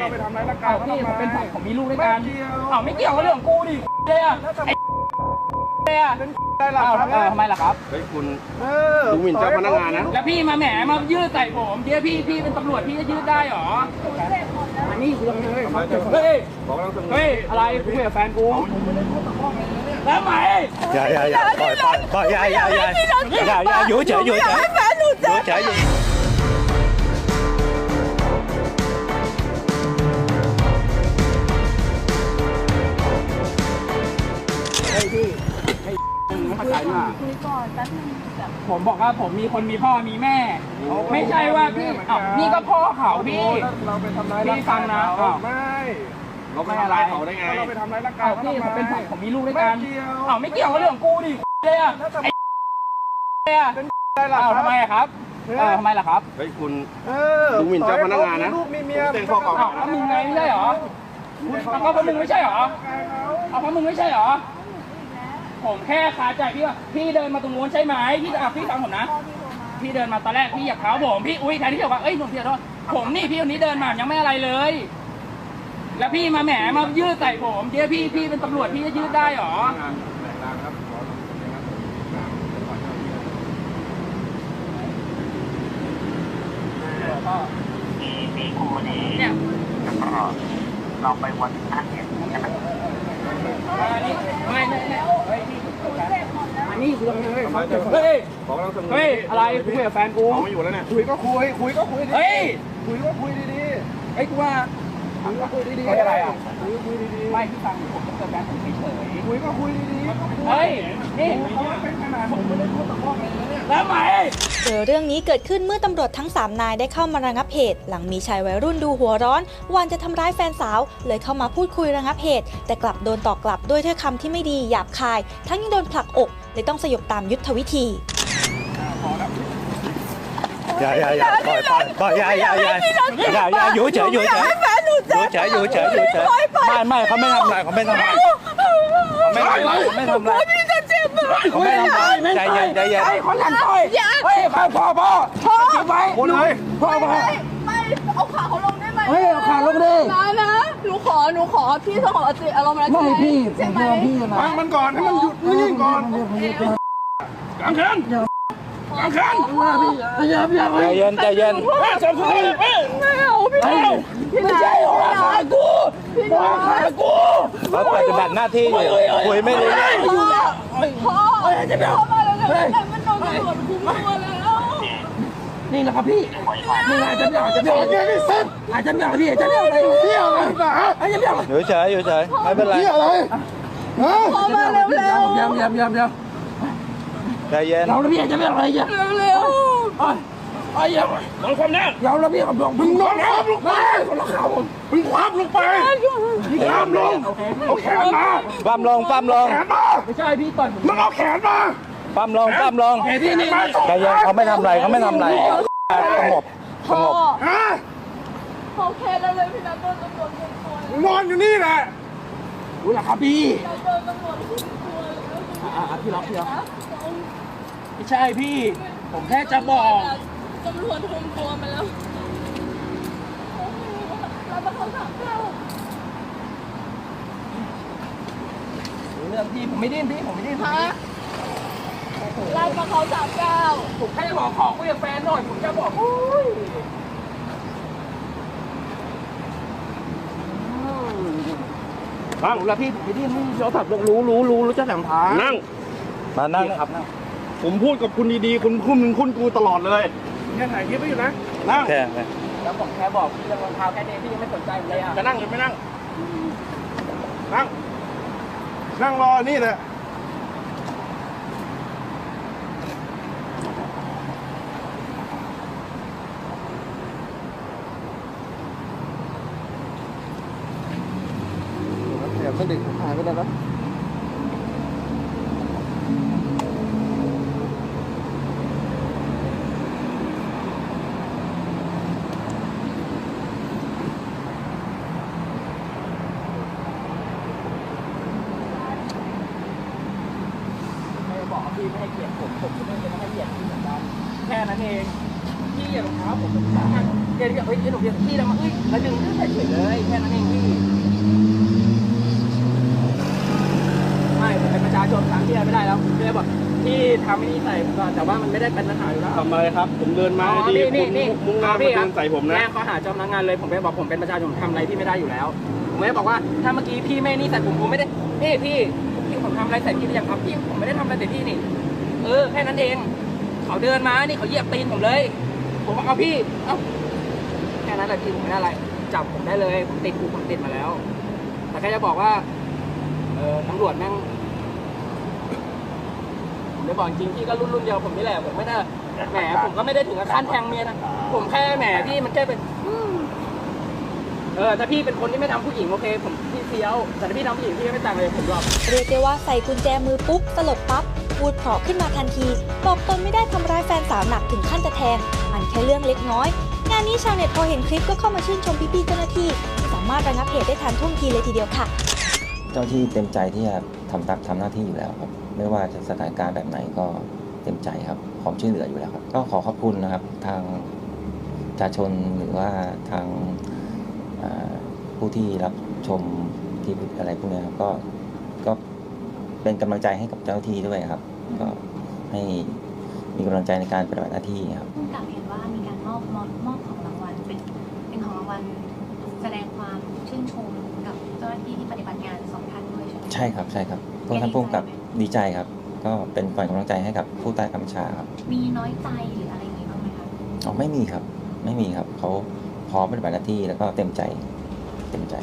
เราไปทำร้ายร่างกายเอาพี่ผมเป็นผมผมมีลูกด้วยไม่กันเกี่ยวเอาไม่เกี่ยวกับเรื่องของกูดิเลยอะแล้วทำไอ้เลยอะเป็นได้หรอเอาครับเออทำไมล่ะครับ เฮ้ยคุณ เออดูหมิ่นเจ้าพนักงานนะ แล้วพี่มาแหมมายืดใส่ผมเดี๋ยวพี่พี่เป็นตำรวจพี่จะยืดได้เหรออันนี้คือเฮ้ยเฮ้ยบอกกำลังสงบเฮ้ยอะไรกูคุยกับแฟนกูแล้วไหมอย่าอย่าอย่าปล่อยปล่อยปล่อยอย่าอย่าอย่าอย่าอย่าอยู่เฉยอยู่เฉยอยู่เฉย เข้าใจมาก คุยก่อนแป๊บนึงแบบผมบอกว่าผมมีคนมีพ่อมีแม่ ไม่ใช่ว่าพี่อ้าวนี่ก็พ่อเขาพี่ เราไปทำร้ายพี่ฟังนะร่างกายอ้าวไม่เราไปทำร้ายเขาได้ไงเราไปทำร้ายร่างกายเอาพี่ผมเป็นผมผมมีลูกด้วยกันไม่เกี่ยวเอาไม่เกี่ยวกับเรื่องของกูดิเลยอะแล้วทำไอ้เลยอะได้หรอเอาครับทำไมอะครับเออทำไมล่ะครับเฮ้ยคุณเออดูหมิ่นเจ้าพนักงานนะลูกมีเมียแจ้งข้อกล่าวหาอ้าวแล้วมึงไงไม่ใช่เหรอแล้วก็เพราะมึงไม่ใช่เหรอเอาเพราะมึงไม่ใช่เหรอ ผมแค่คาใจพี่ว่าพี่เดินมาตรงนู้นใช่ไหมพี่อะพี่ฟังผมนะ พี่เดินมาตอนแรกพี่อยากเท้าผมพี่อุ้ยแทนที่จะบอกว่าเอ้ยผมเพียรโทษผมนี่พี่คนนี้เดินมายังไม่อะไรเลย แล้วพี่มาแหมมายืดใส่ผมเดี๋ยวพี่พี่เป็นตำรวจพี่จะยืดได้หรอเนี่ยเราไปวันนั้นเนี่ยอันนี้ไม่ไม่ไม่ เฮ้ยพี่อันนี้คือเฮ้ยเฮ้ยบอกกำลังสงบเฮ้ยอะไรกูคุยกับแฟนกูเอาไม่อยู่แล้วเนี่ยคุยก็คุยคุยก็คุยดีเฮ้ยคุยก็คุยดีไอ้ยกูว่าๆ คุยก็คุยดีๆเฮ้ยอะไรอะคุยก็คุยดีไม่พี่ฟังผมเป็นแฟนผมเฉยๆคุยก็คุยดีๆเฮ้ยนี่เขาเป็นขนาดผมไม่ได้พูดตะคอกเลยนะเนี่ยแล้วไหมโดยเรื่องนี้เกิดขึ้นเมื่อตำรวจทั้ง 3 นายได้เข้ามาระงับเหตุ หลังมีชายวัยรุ่นดูหัวร้อนวันจะทำร้ายแฟนสาว เลยเข้ามาพูดคุยระงับเหตุ แต่กลับโดนตอบกลับด้วยถ้อยคำที่ไม่ดีหยาบคาย ทั้งยังโดนผลักอกเลยต้องสยบตามยุทธวิธีอย่าอย่าอย่าปล่อยปล่อยปล่อยอย่าอย่าอย่าอย่าอย่าอยู่เฉยอยู่เฉย อยู่เฉยอยู่เฉยอยู่เฉยไม่ไม่เขาไม่ทำอะไรเขาไม่ทำอะไรเขาไม่ทำอะไรเขาไม่ทำอะไรเขาไม่ทำอะไรใจเย็นใจเย็นไอ้คนหลังต่อยเฮ้ยพ่อพ่อพ่อพ่อเก็บไว้คนเลยพ่อพ่อไม่ไม่เอาขาเขาลงได้ไหมเฮ้ยเอาขาลงดินะนะหนูขอหนูขอพี่สงบสติอารมณ์แล้วใช่ไหมใช่ไหมฟังมันก่อนให้มันหยุดนิ่งๆก่อนกางเขน กางเขนใจเย็นใจเย็นแม่สองคนเฮ้ยไม่เอาพี่เฮ้ยพี่ไม่นะใช่หัวขากูพี่หัวนะขากูเขาปฏิบัติหน้าที่อยู่คุยไม่รู้เรื่องพ่อพ่อพ่อมาแล้วเนี่ยแต่มันโดนตำรวจคุมตัวแล้วนี่แหละครับพี่นี่อาจจะไม่อาจจะไม่อาจจะไม่อาจจะไม่อาจจะไม่อาจจะไม่อะไรเที่ยวอะไรอาจจะไม่อาจอยู่เฉยอยู่เฉยไม่เป็นไรอะไรฮะพ่อมาเร็วเร็วยังยังยังยัง ใจเย็นเราแล้วพี่อาจจะไม่อะไรยังเร็วเร็วไอ้ไอ้ยังลงความแน่เราแล้วพี่กับลงมึงนอนคว่ำลงไปคนละข่าวมึงคว่ำลงไปมึงคว่ำลงเอาแขนมาปั้มลงปั้มลงแขนมาไม่ใช่พี่ต่อยผมมึงเอาแขนมาปั้มลงปั้มลงแค่ที่นี่ใจเย็นเขาไม่ทำอะไรเขาไม่ทำอะไรสงบสพ่องบฮะพ่อแค่นั้นเลยพี่นัทโดนตำรวจคุมตัวมึงนอนอยู่นี่แหละรู้แหละครับพี่เราโดนตำรวจคุมตัวแล้วอ่าพี่ล็อกพี่ล็อกนะ ไม่ใช่พี่ ผมแค่จะบอกตำรวจคุมตัวมาแล้วเรามาเขาถามเราเรื่องพี่ผมไม่ดิ้นพี่ผมไม่ดิ้นฮะลาดมาเขาสามเก้าผมแค่จะบอกขอคุยกับแฟนหน่อย ผมจะบอกโอ้ยนั่ง รู้แล้วพี่ผมไม่ดิ้นพี่เราถับรู้รู้รู้รู้จะแหลมทางนั่ง มานั่งครับนั่ง ผมพูดกับคุณดีๆ คุณคุ้มมึงคุ้นกูตลอดเลยเนี่ยถ่ายคลิปไว้อยู่นะนั่งแค่แล้วผมแค่บอกพี่เรื่องรองเท้าแค่นี้พี่ยังไม่สนใจผมเลยอะจะนั่งหรือไม่นั่ง นั่ง นั่งรอนี่แหละแถมก็เด็กหายไปแล้วนะ ไม่ได้บอกว่าพี่ไม่ให้เกียรติผมผมก็ไม่ได้ให้เกียรติพี่เหมือนกันแค่นั้นเองพี่อย่ารองเท้าผมเป็นแค่เฮ้ยเฮ้ยหนูเรียกพี่แล้วมาเอ้ยแล้วดึงเฉยๆเลยแค่นั้นเองพี่ไม่ผมเป็นประชาชนทางที่ไม่ได้แล้วพี่เลยบอกพี่ทำไม่นี่ใส่ผมก่อนแต่ว่ามันไม่ได้เป็นปัญหาอยู่แล้วทำอะไรครับ ผมเดินมาอ๋อดีนี่คุนี่ณนี่มุ่งหน้ามาพี่คเดิรับนใส่ผมนะแจ้งข้อหาเจ้าพนักงานเลยผมไปบอกผมเป็นประชาชนทำอะไรที่ไม่ได้อยู่แล้วผมไม่ได้บอกว่าถ้าเมื่อกี้พี่ไม่นี่ใส่ผมผมไม่ได้พี่พี่พี่ผมทำอะไรใส่พี่หรือยังครับพี่ผมไม่ได้ทำอะไรใส่พี่นี่ เออแค่นั้นเอง เขาเดินมา นี่เขาเหยียบตีนผมเลย ผมบอกเอาพี่ เอ้า แค่นั้นแหละพี่ผมไม่ได้อะไร จับผมได้เลย ผมติดคุกผมติดมาแล้ว แต่แค่จะบอกว่า เออตำรวจแม่งผมจะบอกจริงพี่ก็รุ่นรุ่นเดียวผมนี่แหละ ผมไม่ได้ แหม ผมก็ไม่ได้ถึงกับขั้นแทงเมียนะ ผมแค่แหมพี่มันแค่เป็นเออถ้าพี่เป็นคนที่ไม่ทำผู้หญิงโอเค ผมพี่เฟี้ยว แต่ถ้าพี่ทำผู้หญิงพี่ก็ไม่ต่างเลยผมยอมเรียกได้ว่าใส่กุญแจมือปุ๊บสลดปั๊บ พูดเพราะขึ้นมาทันที บอกตนไม่ได้ทำร้ายแฟนสาวหนักถึงขั้นจะแทง มันแค่เรื่องเล็กน้อย งานนี้ชาวเน็ตพอเห็นคลิปก็เข้ามาชื่นชมพี่ๆเจ้าหน้าที่ สามารถระงับเหตุได้ทันท่วงทีเลยทีเดียวค่ะ เจ้าที่เต็มใจที่จะทำตามทำหน้าที่อยู่แล้วครับ ไม่ว่าจะสถานการณ์แบบไหนก็เต็มใจครับพร้อมช่วยเหลืออยู่แล้วครับ ก็ขอขอบคุณนะครับทางประชาชนหรือว่าทางผู้ที่รับชมที่อะไรพวกนี้ครับก็ก็เป็นกำลังใจให้กับเจ้าที่ด้วยครับ ก็ให้มีกำลังใจในการปฏิบัติหน้าที่ครับผู้กำกับเห็นว่ามีการมอบมอบมอบของรางวัลเป็นเป็นของรางวัลแสดงความชื่นชมกับเจ้าหน้าที่ที่ปฏิบัติงานสองท่านด้วยใช่ไหม ใช่ครับใช่ครับพวกท่านผู้กำกับดีใจครับ ก็เป็นฝ่ายกำลังใจให้กับผู้ใต้กำชาครับมีน้อยใจหรืออะไรอย่างนี้บ้างไหมคะอ๋อไม่มีครับ ไม่มีครับเขาพร้อมปฏิบัติหน้าที่แล้วก็เต็มใจ เต็มใจ